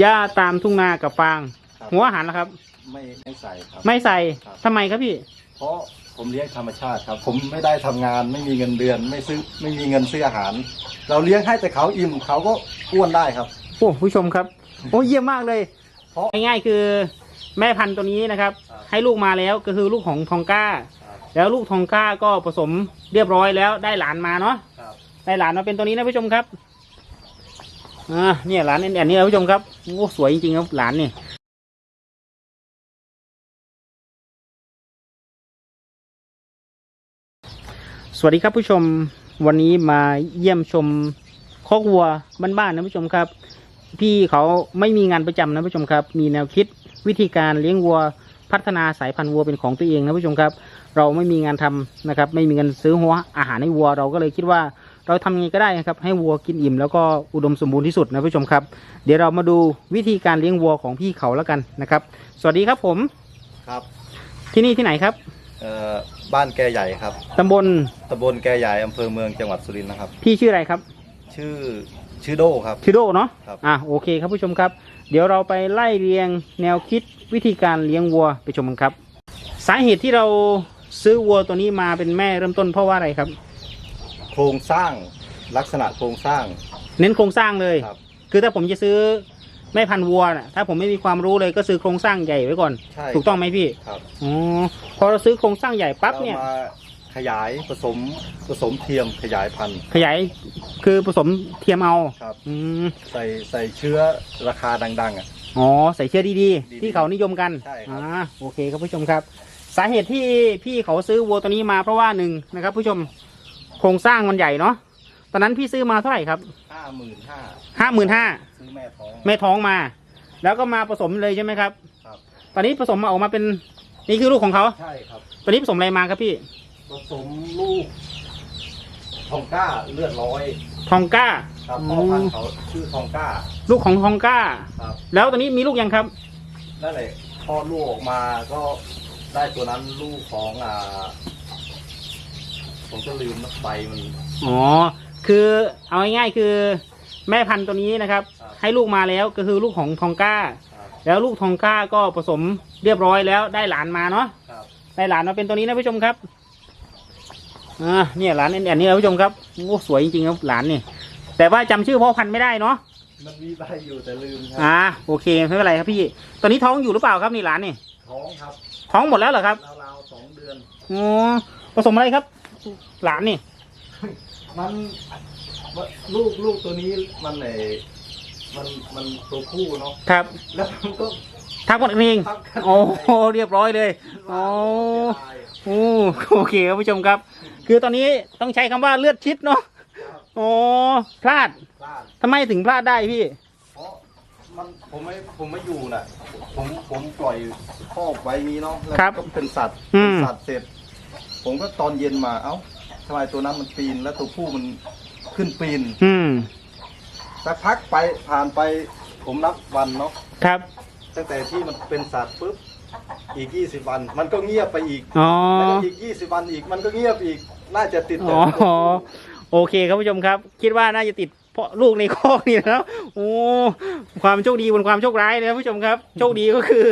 หญ้าตามทุ่งนากับฟาง ครับหัวอาหารนะครับ ไม่ไม่ใส่ครับ ไม่ใส่ครับ ทำไมครับพี่ เพราะผมเลี้ยงธรรมชาติครับ ผมไม่ได้ทำงานไม่มีเงินเดือนไม่ซื้อไม่มีเงินซื้ออาหาร เราเลี้ยงให้แต่เขาอิ่มเขาก็อ้วนได้ครับ โอ้ผู้ชมครับโอ้เยี่ยมมากเลยเพราะง่ายๆคือ แม่พันธุ์ตัวนี้นะครับ ครับ ให้ลูกมาแล้วก็คือลูกของทองก้าครับแล้วลูกทองก้าก็ผสมเรียบร้อยแล้วได้หลานมาเนาะครับ ได้หลานมาเป็นตัวนี้นะผู้ชมครับ อ่าเนี่ยหลานแอนๆนี่นะผู้ชมครับโอ้สวยจริงๆครับหลานนี่สวัสดีครับผู้ชมวันนี้มาเยี่ยมชมคอกวัวบ้านๆนะผู้ชมครับ พี่เขาไม่มีงานประจำนะผู้ชมครับ มีแนวคิดวิธีการเลี้ยงวัวพัฒนาสายพันธุ์วัวเป็นของตัวเองนะผู้ชมครับ เราไม่มีงานทำนะครับ ไม่มีเงินซื้อหัวอาหารให้วัวเราก็เลยคิดว่า เราทำยังไงก็ได้นะครับให้วัวกินอิ่มแล้วก็อุดมสมบูรณ์ที่สุดนะผู้ชมครับ เดี๋ยวเรามาดูวิธีการเลี้ยงวัวของพี่เขาแล้วกันนะครับ สวัสดีครับผมครับที่นี่ที่ไหนครับเอ่อบ้านแกใหญ่ครับตำบลตำบลแกใหญ่อำเภอเมืองจังหวัดสุรินทร์นะครับ พี่ชื่ออะไรครับ ชื่อชื่อโดครับชื่อโดเนาะ ครับ อะโอเคครับผู้ชมครับ เดี๋ยวเราไปไล่เรียงแนวคิดวิธีการเลี้ยงวัวไปชมกันครับ สาเหตุที่เราซื้อวัวตัวนี้มาเป็นแม่เริ่มต้นเพราะว่าอะไรครับ โครงสร้างลักษณะโครงสร้าง เน้นโครงสร้างเลย ครับ คือถ้าผมจะซื้อแม่พันธุ์วัวน่ะถ้าผมไม่มีความรู้เลยก็ซื้อโครงสร้างใหญ่ไว้ก่อน ใช่ ถูกต้องไหมพี่ครับอ๋อพอเราซื้อโครงสร้างใหญ่ปั๊บเนี่ยรามาขยายผสมผสมเทียมขยายพันธุ์ขยายคือผสมเทียมเอาครับ อืมใส่ใส่เชื้อราคาดัง ๆ อะ อ๋อใส่เชื้อดีดีๆ ที่เขานิยมกันใช่ครับ อ่าโอเคครับผู้ชมครับ สาเหตุที่พี่เขาซื้อวัวตัวนี้มาเพราะว่าหนึ่งนะครับ ผู้ชม โครงสร้างมันใหญ่เนาะตอนนั้นพี่ซื้อมาเท่าไหร่ครับห้าหมื่นห้าห้าหมื่นห้าซื้อแม่ท้องแม่ท้องมา แล้วก็มาผสมเลยใช่ไหมครับครับ ตอนนี้ผสมมาออกมาเป็นนี่คือลูกของเขาใช่ครับ ตอนนี้ผสมอะไรมาครับพี่ ผสมลูก ทองก้าเลือดร้อย ทองก้าครับอืมพ่อพันธุ์เขาชื่อทองก้า ลูกของทองก้าครับ แล้วตอนนี้มีลูกยังครับนั่นแหละพอลูกออกมาก็ได้ตัวนั้นลูกของอ่า ผมก็ลืมนะใบมัน อ๋อ คือเอาง่ายๆคือ แม่พันธุ์ตัวนี้นะครับ ครับให้ลูกมาแล้วก็คือลูกของทองก้า ครับ แล้วลูกทองก้าก็ผสมเรียบร้อยแล้วได้หลานมาเนาะ ครับได้หลานมาเป็นตัวนี้นะผู้ชมครับ อ่า เนี่ยหลานแอนๆนี่นะผู้ชมครับ โอ้สวยจริงๆครับหลานนี่ แต่ว่าจำชื่อพ่อพันธุ์ไม่ได้เนาะ มันมีใบอยู่แต่ลืมครัอ่า โอเคไม่เป็นไรครับพี่ ตอนนี้ท้องอยู่หรือเปล่าครับนี่หลานนี่ ท้องครับท้องหมดแล้วเหรอครับ ราวๆสองเดือน อ๋อผสมอะไรครับ หลานนี่ มันลูกลูกตัวนี้มันไหนมันมันตัวผู้เนาะครับ แล้วมันก็ทักกันเอง ทับกันโอ้โหเรียบร้อยเลยโอ้โอ้โอเคครับผู้ชมครับ คือตอนนี้ต้องใช้คำว่าเลือดชิดเนาะโอ้พลาดพลาดทำไมถึงพลาดได้พี่เพราะมันผมไม่ผมไม่อยู่น่ะ ผมผมปล่อยคอกไว้นี้เนาะแล้วครับก็เป็นสัตว์อืมเป็นสัตว์เสร็จ ผมก็ตอนเย็นมาเอ้าทำไมตัวนั้นมันปีนแล้วตัวผู้มันขึ้นปีนอืมสักพักไปผ่านไปผมนับวันเนาะครับ ตั้งแต่ที่มันเป็นสัตว์ปุ๊บอีก20วัน มันก็เงียบไปอีกอ๋อ แล้วก็อีก20วันอีกมันก็เงียบอีก น่าจะติดอ๋อโอเคครับผู้ชมครับ คิดว่าน่าจะติด เพราะลูกในคอกนี่แล้วโอ้ความโชคดีบนความโชคร้ายเลยนะผู้ชมครับ โชคดีก็คือ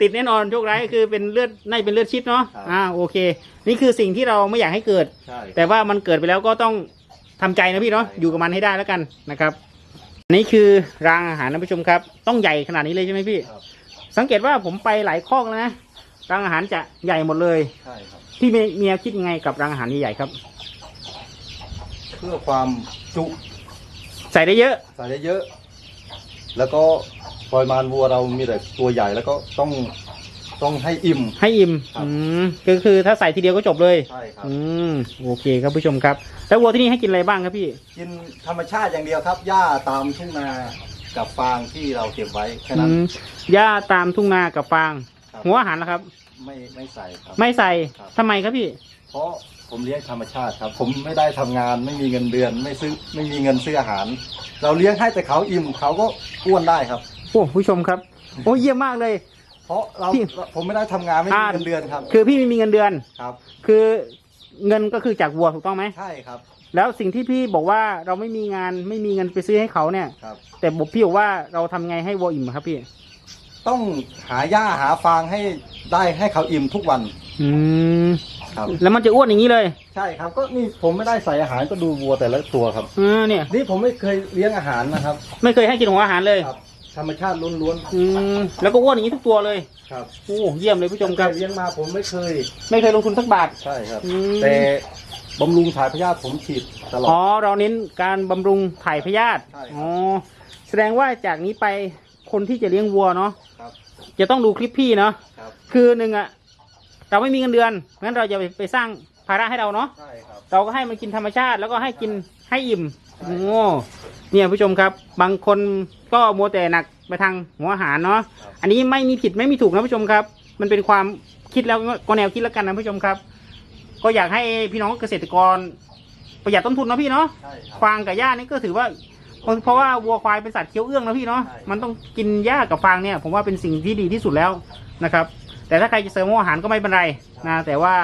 ติดแน่นอนโชคร้ายก็คือเป็นเลือดน่าจะเป็นเลือดชิดเนาะอ่าโอเค นี่คือสิ่งที่เราไม่อยากให้เกิด ใช่ แต่ว่ามันเกิดไปแล้วก็ต้องทำใจนะพี่เนาะอยู่กับมันให้ได้แล้วกันนะครับอันนี่คือรางอาหารนะผู้ชมครับ ต้องใหญ่ขนาดนี้เลยใช่ไหมพี่ ครับสังเกตว่าผมไปหลายคอกแล้วนะรางอาหารจะใหญ่หมดเลยใช่ครับ พี่มีมีแนวคิดยังไงกับรางอาหารใหญ่ๆครับ เพื่อความจุ ใส่ได้เยอะ ใส่ได้เยอะ แล้วก็ปริมาณวัวเรามีแต่ตัวใหญ่แล้วก็ต้องต้องให้อิ่ม ให้อิ่มครับ อืมก็คือถ้าใส่ทีเดียวก็จบเลย ใช่ครับ อืมโอเคครับผู้ชมครับ แล้ววัวที่นี่ให้กินอะไรบ้างครับพี่ กินธรรมชาติอย่างเดียวครับ หญ้าตามทุ่งนากับฟางที่เราเก็บไว้แค่อืนั้น มหญ้าตามทุ่งนากับฟาง ครับ หัวอาหารนะครับ ไม่ไม่ใส่ครับ ไม่ใส่ครับ ทำไมครับพี่ เพราะ ผมเลี้ยงธรรมชาติครับ ผมไม่ได้ทำงานไม่มีเงินเดือน ไม่ซื้อไม่มีเงินซื้ออาหาร เราเลี้ยงให้แต่เขาอิ่มเขาก็อ้วนได้ครับโอ้ผู้ชมครับ โอ้เยี่ยมมากเลย เพราะเราพี่ ผมไม่ได้ทำงานไม่มีอ่าเงินเดือนครับคือพี่ไม่มีเงินเดือน ครับ คือเงินก็คือจากวัวถูกต้องไหม ใช่ครับแล้วสิ่งที่พี่บอกว่าเราไม่มีงานไม่มีเงินไปซื้อให้เขาเนี่ย ครับ แต่บอกพี่บอกว่าเราทำไงให้วัวอิ่มอะครับพี่ ต้องหาหญ้าหาฟางให้ได้ให้เขาอิ่มทุกวัน อืม ครับ แล้วมันจะอ้วนอย่างนี้เลยใช่ครับ ก็นี่ผมไม่ได้ใส่อาหารก็ดูวัวแต่ละตัวครับ เออเนี่ย นี่ผมไม่เคยเลี้ยงอาหารนะครับ ไม่เคยให้กินหัวอาหารเลยครับ ธรรมชาติล้วนอืมแล้วก็อ้วนอย่างนี้ทุกตัวเลยๆครับโอ้เยี่ยมเลยผู้ชมครับเลี้ยงมาผมไม่เคย ไม่เคยลงทุนสักบาท ใช่ครับ อืม แต่บำรุงถ่ายพยาธิผมฉีดตลออ๋อดเราเน้นการบำรุงถ่ายพยาธิใช่ครับ อ๋อแสดงว่าจากนี้ไปคนที่จะเลี้ยงวัวเนาะครับจะต้องดูคลิปพี่เนาะครับ คือหนึ่งอะ เราไม่มีเงินเดือนงั้นเราจะไปไปสร้างภาระให้เราเนาะใช่ครับ เราก็ให้มันกินธรรมชาติ แล้วก็ให้กินให้อิ่มใช่โอ้เนี่ยผู้ชมครับ บางคนก็มัวแต่หนักไปทางหัวอาหารเนาะครับอันนี้ไม่มีผิดไม่มีถูกนะผู้ชมครับ มันเป็นความคิดแล้วก็แนวคิดแล้วกันนะผู้ชมครับ ก็อยากให้พี่น้องเกษตรกร ประหยัดต้นทุนเนาะพี่เนาะใช่ครับ ฟางกับหญ้านี่ก็ถือว่า เพราะว่าวัวควายเป็นสัตว์เคี้ยวเอื้องนะพี่เนาะใช่ มันต้องกินหญ้ากับฟางเนี่ย ผมว่าเป็นสิ่งที่ดีที่สุดแล้วนะครับ แต่ถ้าใครจะเสริมอาหารก็ไม่เป็นไรนะแต่ว่า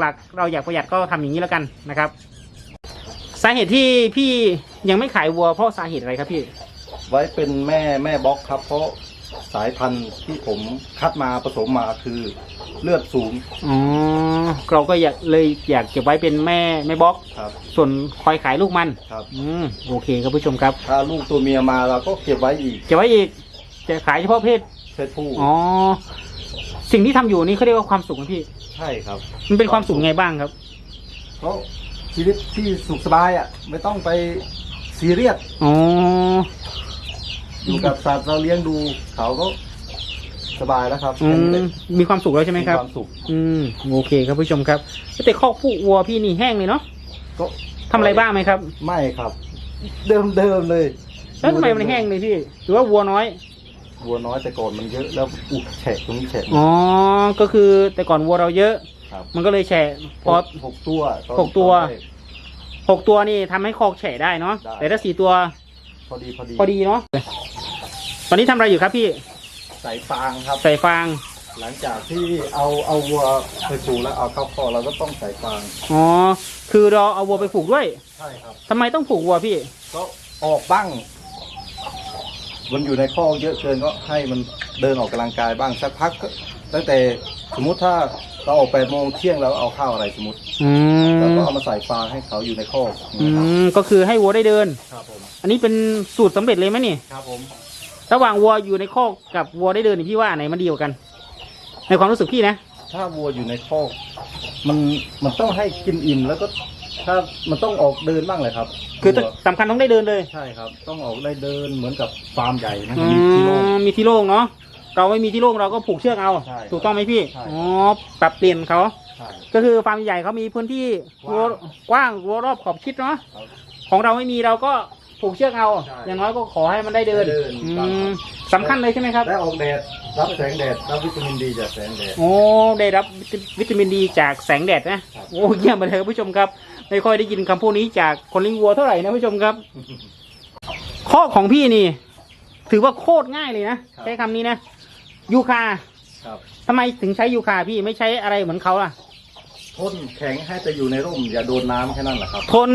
หลักๆ เราอยากประหยัดก็ทำอย่างนี้แล้วกันนะครับ สาเหตุที่พี่ยังไม่ขายวัวเพราะสาเหตุอะไรครับพี่ ไว้เป็นแม่แม่บล็อกครับ เพราะสายพันธุ์ที่ผมคัดมาผสมมาคือเลือดสูงอ๋อเราก็อยากเลยอยากเก็บไว้เป็นแม่แม่บล็อก ครับ ส่วนคอยขายลูกมันครับอืมโอเคครับผู้ชมครับ ถ้าลูกตัวเมียมาเราก็เก็บไว้อีก เก็บไว้อีก จะขายเฉพาะเพศเพศผู้อ๋อ สิ่งที่ทำอยู่นี่เขาเรียกว่าความสุขนะพี่ ใช่ครับ มันเป็นความสุขไงบ้างครับ เพราะชีวิตที่สุขสบายอะ ไม่ต้องไปซีเรียสอ๋อ อยู่กับสัตว์เราเลี้ยงดูเขาก็สบายแล้วครับอืแค่นี้ม เลยมีความสุขแล้วใช่ไหมครับ ความสุขอืม โอเคครับผู้ชมครับ แต่คอกผู้วัวพี่นี่แห้งเลยเนาะก็ทำอะไรบ้างไหมครับ ไม่ครับ เดิมเดิมเลยแล้วทำไมมันแห้งเลยพี่ หรือว่าวัวน้อย วัวน้อยแต่ก่อนมันเยอะแล้วอุยแฉะตรงนี้แฉะหมด อ๋อ ก็คือแต่ก่อนวัวเราเยอะ ครับ มันก็เลยแฉะพอ หกตัวตอนหกตัว ตอนแรกหกตัวนี่ทำให้คอกแฉะได้เนาะได้ แต่ถ้าสี่ตัวพอดีพอดีพอดีเนาะตอนนี้ทำอะไรอยู่ครับพี่ใส่ฟางครับ ใส่ฟางหลังจากที่เอาเอาวัวไปปลูกแล้วเอาเข้าคอกเราก็ต้องใส่ฟางอ๋อคือเราเอาวัวไปผูกด้วยใช่ครับทำไมต้องผูกวัวพี่ ก็ออกบ้าง มันอยู่ในคอกเยอะเกินก็ให้มันเดินออกกำลังกายบ้างสักพักก็ตั้งแต่สมมุติถ้าเราออกแปดโมงเที่ยงเราเอาข้าวอะไรสมมติอืเรามก็เอามาใส่ฟางให้เขาอยู่ในคอกอืนะครับมก็คือให้วัวได้เดิน ครับผมอันนี้เป็นสูตรสำเร็จเลยไหมนี่ ครับผมระหว่างวัวอยู่ในคอกกับวัวได้เดินนี่พี่ว่าอันไหนมันดีกว่ากัน ในความรู้สึกพี่นะ ถ้าวัวอยู่ในคอกมันมันต้องให้กินอิ่มแล้วก็ ถ้ามันต้องออกเดินบ้างเลยครับคือวัวสำคัญต้องได้เดินเลยใช่ครับ ต้องออกได้เดินเหมือนกับฟาร์มใหญ่นะอืมีที่โล่ง มมีที่โล่งเนาะเราไม่มีที่โล่งเราก็ผูกเชือกเอา ใช่ถูกต้องไหมพี่ใช่อ๋อปรับเปลี่ยนเขา ใช่ ก็คือฟาร์มใหญ่เขามีพื้นที่กว้างกว้างรั้วรอบขอบชิดเนาะครับของเราไม่มีเราก็ผูกเชือกเอา ใช่อย่างน้อยก็ขอให้มันได้เดินได้เดินอืครับ มสำคัญเลยใช่ไหมครับได้ออกแดดรับแสงแดดรับวิตามินดีจากแสงแดด โอ้ได้รับวิตามินดีจากแสงแดดนะครับ โอ้เยี่ยมไปเลยครับผู้ชมครับ ไม่ค่อยได้ยินคำพูดนี้จากคนเลี้ยงวัวเท่าไหร่นะผู้ชมครับ ข้อของพี่นี่ ถือว่าโคตรง่ายเลยนะครับใช้คำนี้นะยูคาครับทำไมถึงใช้ยูคาพี่ไม่ใช้อะไรเหมือนเขาล่ะ ทนแข็งให้แต่อยู่ในร่ม อย่าโดนน้ำแค่นั้นแหละครับ ทน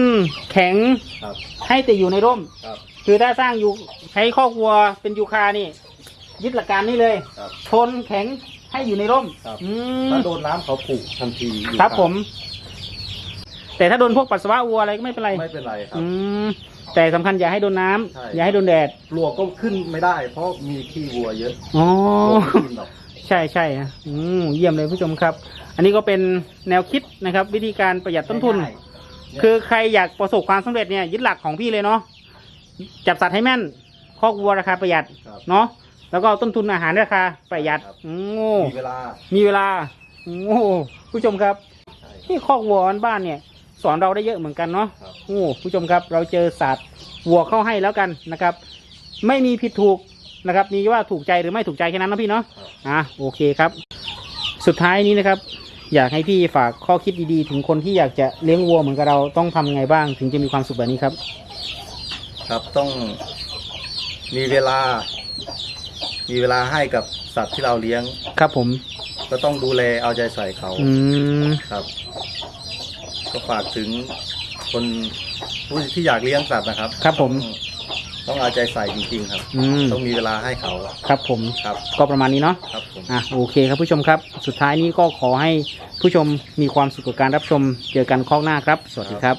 แข็งครับให้แต่อยู่ในร่มครับคือถ้าสร้างยูใช้คอกวัวเป็นยูคานี่ ยึดหลักการนี้เลยครับทนแข็งให้อยู่ในร่มครับอืมถ้าโดนน้ำเขาผูกทันทีอยู่ครับผม แต่ถ้าโดนพวกปัสสาวะวัวอะไรก็ไม่เป็นไร ไม่เป็นไรครับ อืมแต่สำคัญอย่าให้โดนน้ำใช่ อย่าให้โดนแดดปลวกก็ขึ้นไม่ได้ เพราะมีขี้วัวเยอะอ๋อ ปลวกไม่กินหรอก ใช่ใช่ฮะอืมเยี่ยมเลยผู้ชมครับ อันนี้ก็เป็นแนวคิดนะครับ วิธีการประหยัดต้นทุน ง่ายๆ คือใครอยากประสบความสำเร็จเนี่ยยึดหลักของพี่เลยเนาะจับสัตว์ให้แม่นคอกวัวราคาประหยัดครับเนาะแล้วก็ต้นทุนอาหารราคาประหยัดครับโอ้มีเวลามีเวลา โอ้ผู้ชมครับ ใช่ นี่คอกวัวบ้านๆเนี่ย สอนเราได้เยอะเหมือนกันเนาะครับ โอ้ผู้ชมครับเราเจอศาสตร์วัวเข้าให้แล้วกันนะครับ ไม่มีผิดถูกนะครับ มีว่าถูกใจหรือไม่ถูกใจแค่นั้นนะพี่เนาะครับ อะโอเคครับ สุดท้ายนี้นะครับ อยากให้พี่ฝากข้อคิดดีๆ ถึงคนที่อยากจะเลี้ยงวัวเหมือนกับเราต้องทำไงบ้าง ถึงจะมีความสุขแบบนี้ครับ ครับต้องมีเวลา มีเวลาให้กับสัตว์ที่เราเลี้ยง ครับผม ก็ต้องดูแลเอาใจใส่เขาอืม ครับ ก็ฝากถึงคนผู้ที่อยากเลี้ยงสัตว์นะครับครับผม ต้องต้องเอาใจใส่จริงๆครับ อืมต้องมีเวลาให้เขาครับผม ครับ ก็ประมาณนี้เนาะ ครับผม อะโอเคครับผู้ชมครับ สุดท้ายนี้ก็ขอให้ผู้ชมมีความสุขกับการรับชม เจอกันข้อหน้าครับ สวัสดีครับ